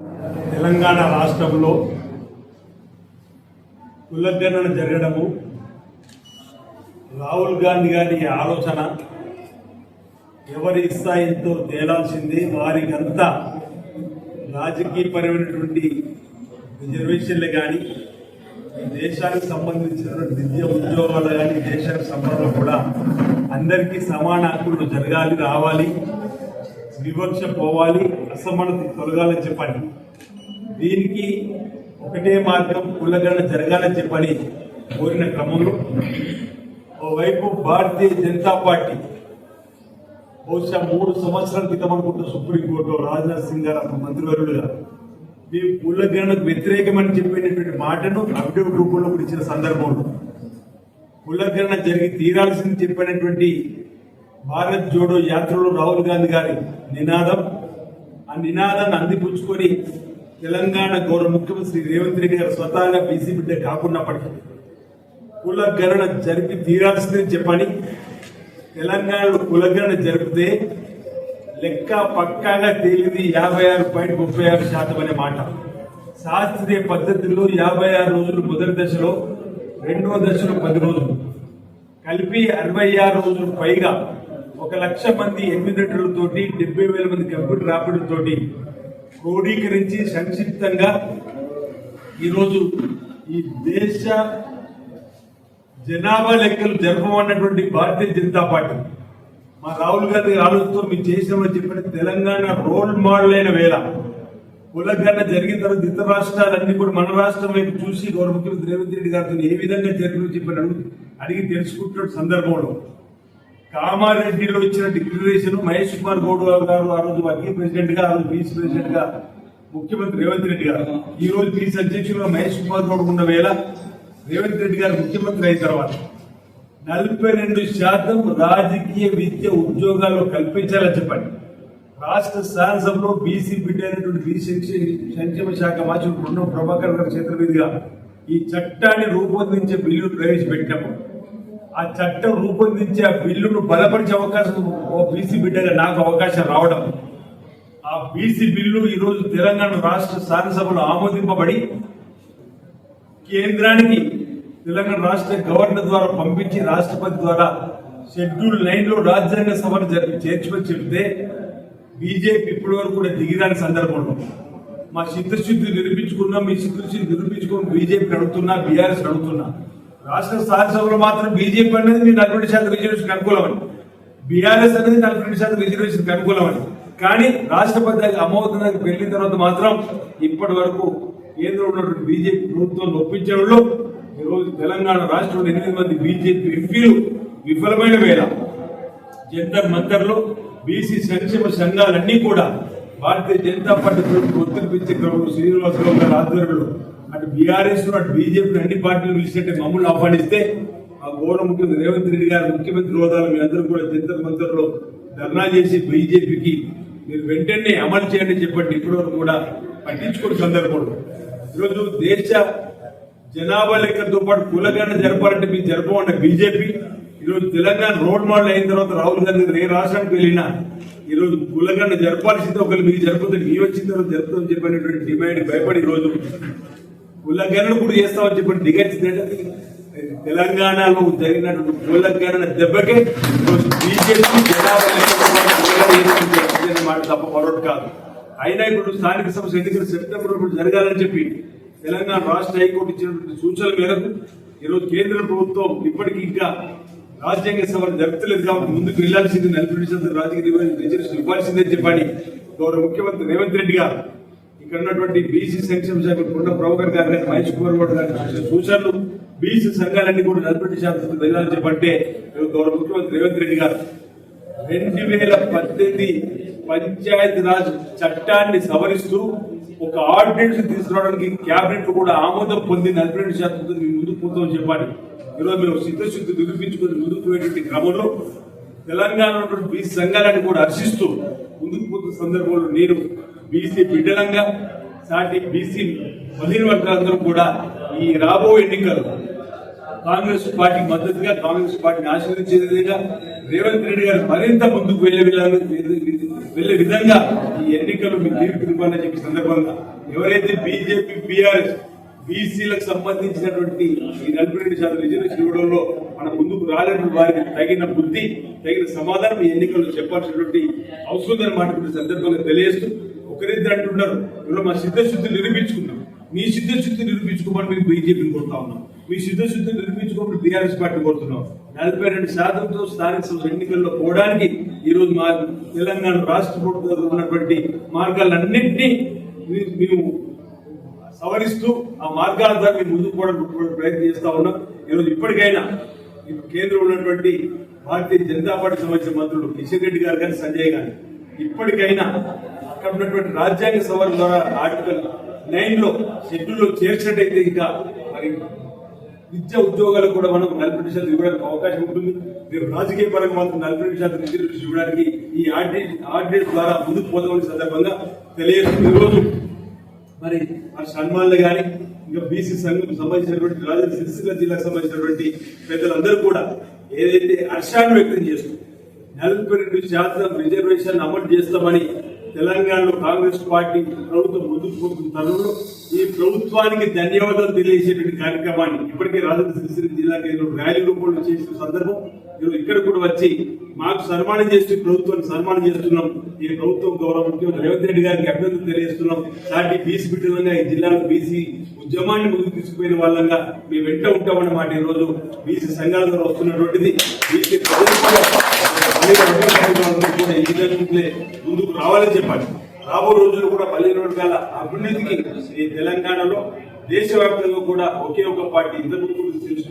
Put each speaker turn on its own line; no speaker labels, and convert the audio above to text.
తెలంగాణ రాష్ట్రంలో కులగణన జరగడము రాహుల్ గాంధీ గారి ఆలోచన ఎవరి స్థాయితో తేలాల్సింది వారికి అంతా రాజకీయపరమైనటువంటి రిజర్వేషన్లు కానీ ఈ దేశానికి సంబంధించినటువంటి విద్య ఉద్యోగాలు కానీ దేశానికి సంబంధం కూడా అందరికీ సమాన హక్కులు జరగాలి రావాలి. వివక్ష పోవాలి అసమానత తొలగాలని చెప్పండి. దీనికి ఒకటే మార్గం కులగణన జరగాలని చెప్పని కోరిన క్రమంలో ఓవైపు భారతీయ జనతా పార్టీ బహుశా మూడు సంవత్సరాల క్రితం అనుకుంటున్న సుప్రీంకోర్టులో రాజ్నాథ్ సింగ్ గారు అప్పుడు మంత్రివర్యులుగా. మేము వ్యతిరేకమని చెప్పినటువంటి మాటను అఫిడవిట్ రూపంలో ఇచ్చిన సందర్భంలో కులగణ జరిగి తీరాల్సింది చెప్పినటువంటి భారత్ జోడో యాత్రలో రాహుల్ గాంధీ గారి నినాదం. ఆ నినాదాన్ని అందిపుచ్చుకొని తెలంగాణ గౌరవ ముఖ్యమంత్రి శ్రీ రేవంత్ రెడ్డి గారు స్వతహాగా బీసీ బిడ్డ కాకున్నప్పటికీ కులగణన జరిపి తీరాల్సిందని చెప్పని తెలంగాణలో కులగణన జరిపితే లెక్క పక్కాగా తేలింది యాభై ఆరు పాయింట్ ముప్పై ఆరు శాతం అనే మాట. శాస్త్రీయ పద్ధతిలో యాభై ఆరు రోజులు మొదటి దశలో రెండవ దశలో పది రోజులు. కలిపి అరవై ఆరు రోజులు పైగా ఒక లక్ష మంది ఎన్విటర్లతోటి డెబ్బై వేల మంది కంప్యూటర్ ఆపరేటర్లతోటి క్రోడీకరించి సంక్షిప్తంగా ఈరోజు ఈ దేశ జనాభా లెక్కలు జరపమన్నటువంటి భారతీయ జనతా పార్టీ. మా రాహుల్ గాంధీ ఆలోచనతో మీరు చేసినామని చెప్పిన తెలంగాణ రోల్ మోడల్ అయిన వేళ. కులగన్న జరిగిన తర్వాత ఇతర రాష్ట్రాలన్నీ కూడా మన రాష్ట్రం వైపు చూసి గౌరవ ముఖ్యమంత్రి రేవంత్ రెడ్డి గారితో ఏ విధంగా జరిగిందో చెప్పిన అడుగు అడిగి తెలుసుకుంటున్న సందర్భంలో. కామారెడ్డిలో ఇచ్చిన డిక్లరేషన్ మహేష్ కుమార్ గౌడ్ గారు ఆ రోజు వర్కింగ్ ప్రెసిడెంట్గా ఆ రోజు పీసీ ప్రెసిడెంట్గా ముఖ్యమంత్రి రేవంత్ రెడ్డి గారు. ఈ రోజు పీసీ అధ్యక్షులుగా మహేష్ కుమార్ గౌడ్ ఉన్న వేళ రేవంత్ రెడ్డి గారు ముఖ్యమంత్రి అయిన తర్వాత నలభై రెండు శాతం రాజకీయ విద్య ఉద్యోగాల్లో కల్పించాలని చెప్పండి. రాష్ట్ర శాసనసభలో బీసీ బిడ్డ అయినటువంటి బీసీ సంక్షేమ శాఖ మంత్రి బృందం ప్రభాకర్ గారి చేతుల మీదుగా ఈ చట్టాన్ని రూపొందించే బిల్లును ప్రవేశపెట్టినప్పుడు ఆ చట్టం రూపొందించే ఆ బిల్లును బలపరిచే అవకాశం ఓ బీసీ బిడ్డగా నాకు అవకాశం రావడం. ఆ బీసీ బిల్లు ఈరోజు తెలంగాణ రాష్ట్ర శాసనసభలో ఆమోదింపబడి కేంద్రానికి తెలంగాణ రాష్ట్ర గవర్నర్ ద్వారా పంపించి రాష్ట్రపతి ద్వారా షెడ్యూల్ నైన్లో రాజ్యాంగ సభను జరిపి చేర్చుకొని చెబితే బీజేపీ ఇప్పటి వరకు కూడా దిగిరాని సందర్భంలో మా చిత్తశుద్ధి నిరూపించుకున్నా మీ చిత్తశుద్ధి నిరూపించుకుని బీజేపీ అడుగుతున్నా బీఆర్ఎస్ అడుగుతున్నా. రాష్ట్ర శాసనసభలో మాత్రం బీజేపీ అనేది మీ నలభై శాతం రిజర్వేషన్ అనుకూలమని. బీఆర్ఎస్ అనేది నలభై శాతం రిజర్వేషన్ అనుకూలమని. కానీ రాష్ట్రపతి అమోదనానికి వెళ్ళిన తర్వాత మాత్రం ఇప్పటి వరకు కేంద్రంలో ఉన్నటువంటి బీజేపీ ప్రభుత్వం ఒప్పించడంలో ఈరోజు తెలంగాణ రాష్ట్రంలో ఎనిమిది మంది బీజేపీ ఎంపీలు విఫలమైన వేళ. జంతర్ మంతర్లో బీసీ సంక్షేమ సంఘాలన్నీ కూడా భారతీయ జనతా పార్టీ ఒత్తిడి పెంచే క్రమంలో శ్రీనివాసరావు గారి ఆధ్వర్యంలో అటు బీఆర్ఎస్ అటు బీజేపీ అన్ని పార్టీలు పిలిచినట్టే మమ్మల్ని ఆహ్వానిస్తే ఆ గౌరవ ముఖ్యమంత్రి రేవంత్ రెడ్డి గారు ముఖ్యమంత్రి హోదాలో మీ అందరూ కూడా జంతర్ మంతర్లో ధర్నా చేసి బీజేపీకి మీరు వెంటనే అమలు చేయండి చెప్పండి. ఇప్పటివరకు కూడా పట్టించుకున్న సందర్భంలో ఈరోజు దేశ జనాభా లెక్కలతో పాటు కులగణ జరపాలంటే మీరు జరపమన్న బీజేపీ. ఈరోజు తెలంగాణ రోడ్ మోడల్ అయిన తర్వాత రాహుల్ గాంధీ ఏ రాష్ట్రానికి వెళ్ళినా ఈరోజు కులగణ జరపాల్సిందే. ఒకరు మీకు జరపదు మీ వచ్చిన తర్వాత జరుపుతామని చెప్పినటువంటి డిమాండ్ భయపడి ఈరోజు కులగణన కూడా చేస్తామని చెప్పి దిగచ్చిందంటే తెలంగాణలో జరిగినటువంటి కులగణన దెబ్బకే బీజేపీ జనాభా మాట తప్ప మరొకటి కాదు. అయినా ఇప్పుడు స్థానిక సంస్థ ఎన్నికలు సెప్టెంబర్ జరగాలని చెప్పి తెలంగాణ రాష్ట్ర హైకోర్టు ఇచ్చినటువంటి సూచనల మేరకు ఈరోజు కేంద్ర ప్రభుత్వం ఇప్పటికీ ఇంకా రాజ్యాంగ సభను జరుపుతలేదు కాబట్టి ముందుకు వెళ్ళాల్సింది నలభై శాతం రాజకీయ రిజర్వేషన్ ఇవ్వాల్సిందని చెప్పని గౌరవ ముఖ్యమంత్రి రేవంత్ రెడ్డి గారు ఇక్కడ ఉన్నటువంటి బీసీ సంక్షేమ శాఖ కొండ ప్రభాకర్ గారు కానీ మహేష్ కుమార్ గౌడ్ గారు సూచనలు బీసీ సంఘాలన్నీ కూడా నలభై శాతం వెళ్ళాలని చెప్పంటే గౌరవ ముఖ్యమంత్రి రేవంత్ రెడ్డి గారు రెండు వేల పద్దెనిమిది పంచాయతీ రాజ్ చట్టాన్ని సవరిస్తూ ఒక ఆర్డినెన్స్ తీసుకురావడానికి క్యాబినెట్ కూడా ఆమోదం పొంది నలభై రెండు శాతం ముందుకు పోతామని చెప్పాలి. ఈరోజు మేము సిద్ధశుద్ధి నిరూపించుకొని ముందుకు పోయేటువంటి క్రమంలో తెలంగాణ ఉన్నటువంటి బీసీ సంఘాలను కూడా హర్షిస్తూ ముందుకు పోతున్న సందర్భంలో నేను బీసీ బిడ్డలంగా సాటి బీసీ బలహీన వర్గాలందరూ కూడా ఈ రాబో ఎన్నికలు కాంగ్రెస్ పార్టీకి మద్దతుగా కాంగ్రెస్ పార్టీని ఆశీర్వదించే విధంగా రేవంత్ రెడ్డి గారు మరింత ముందుకు వెళ్ళే విధానం- విధంగా ఈ ఎన్నికలు మీరు తీర్పు ఇవ్వాలని చెప్పి సందర్భంగా ఎవరైతే బీజేపీ బీఆర్ఎస్ బీసీలకు సంబంధించినటువంటి ఈ నలభై రెండు శాతం రిజర్వేషన్ ఇవ్వడంలో మన ముందుకు రాలేని వారికి తగిన బుద్ధి తగిన సమాధానం ఎన్నికల్లో చెప్పాల్సినటువంటి అవసరం ఉందని సందర్భంగా తెలియజేస్తూ ఒకరిద్దరు అంటున్నారు. ఎవరో మా సిద్ధశుద్ధి నిరూపించుకున్నాం మీ సిద్ధశుద్ధి నిరూపించుకోమని మేము బీజేపీని కొడతా ఉన్నాం. మీ సిద్ధశుద్ధి నిరూపించుకోమని బీఆర్ఎస్ పార్టీ కోరుతున్నాం. నలభై రెండు శాతంతో స్థానిక ఎన్నికల్లో పోవడానికి ఈరోజు మా తెలంగాణ రాష్ట్ర ప్రభుత్వం ఉన్నటువంటి మార్గాలన్నింటినీ మేము సవరిస్తూ ఆ మార్గాల ద్వారా మేము ముందుకు పోవడానికి ప్రయత్నం చేస్తా ఉన్నాం. ఈరోజు ఇప్పటికైనా కేంద్రం ఉన్నటువంటి భారతీయ జనతా పార్టీ సంబంధించిన మంత్రులు కిషన్ రెడ్డి గారు కానీ సంజయ్ గారు ఇప్పటికైనా అక్కడ ఉన్నటువంటి రాజ్యాంగ సవరణ ద్వారా ఆర్టికల్ నైన్లో షెడ్యూల్లో చేర్చినట్టయితే ఇంకా మరి విద్యా ఉద్యోగాలకు కూడా మనం నలభై నిమిషాలు ఇవ్వడానికి అవకాశం ఉంటుంది. మీరు రాజకీయ పరంగా మాత్రం నలభై నిమిషాలు రిజర్వేషన్ ఇవ్వడానికి ఈ ఆర్డినెన్స్ ఆర్డినెన్స్ ద్వారా ముందుకు పోదామని సందర్భంగా తెలియజేస్తుంది ఈరోజు మరి ఆ సన్మాన్లు కానీ ఇంకా బీసీ సంఘం సంబంధించినటువంటి రాజు సిరిసిల్ల జిల్లాకు సంబంధించినటువంటి పెద్దలందరూ కూడా ఏదైతే హర్షాన్ని వ్యక్తం చేస్తూ నలభై రెండు శాతం రిజర్వేషన్ అమలు చేస్తామని తెలంగాణలో కాంగ్రెస్ పార్టీ ప్రభుత్వం ముందుకు పోతున్న తరుణంలో ఈ ప్రభుత్వానికి ధన్యవాదాలు తెలియజేసేటువంటి కార్యక్రమాన్ని ఇప్పటికే రాజధాని సిరిసిల్ల జిల్లా కేంద్రం ర్యాలీ రూపంలో చేసిన సందర్భం ఇక్కడ కూడా వచ్చి మాకు సన్మానం చేస్తూ ప్రభుత్వాన్ని సన్మానం చేస్తున్నాం. ఈ ప్రభుత్వం గౌరవ ముఖ్యమంత్రి రేవంత్ రెడ్డి గారికి అభినందన తెలియజేస్తున్నాం. సాటి బీసీ బిడ్డలంగా ఈ జిల్లాలో బీసీ ఉద్యమాన్ని ముందుకు తీసుకుపోయిన వాళ్ళంగా మేము వెంట ఉంటామన్నమాట ఈ రోజు బీసీ సంఘాల ద్వారా వస్తున్నటువంటిది. బీసీ కూడా ముందుకు రావాలని చెప్పాలి. రాబో రోజులు కూడా పల్లె వర్గాల అభివృద్ధికి ఈ తెలంగాణలో దేశవ్యాప్తంగా కూడా ఒకే ఒక పార్టీ ఇంతకు ముందు తెలుసు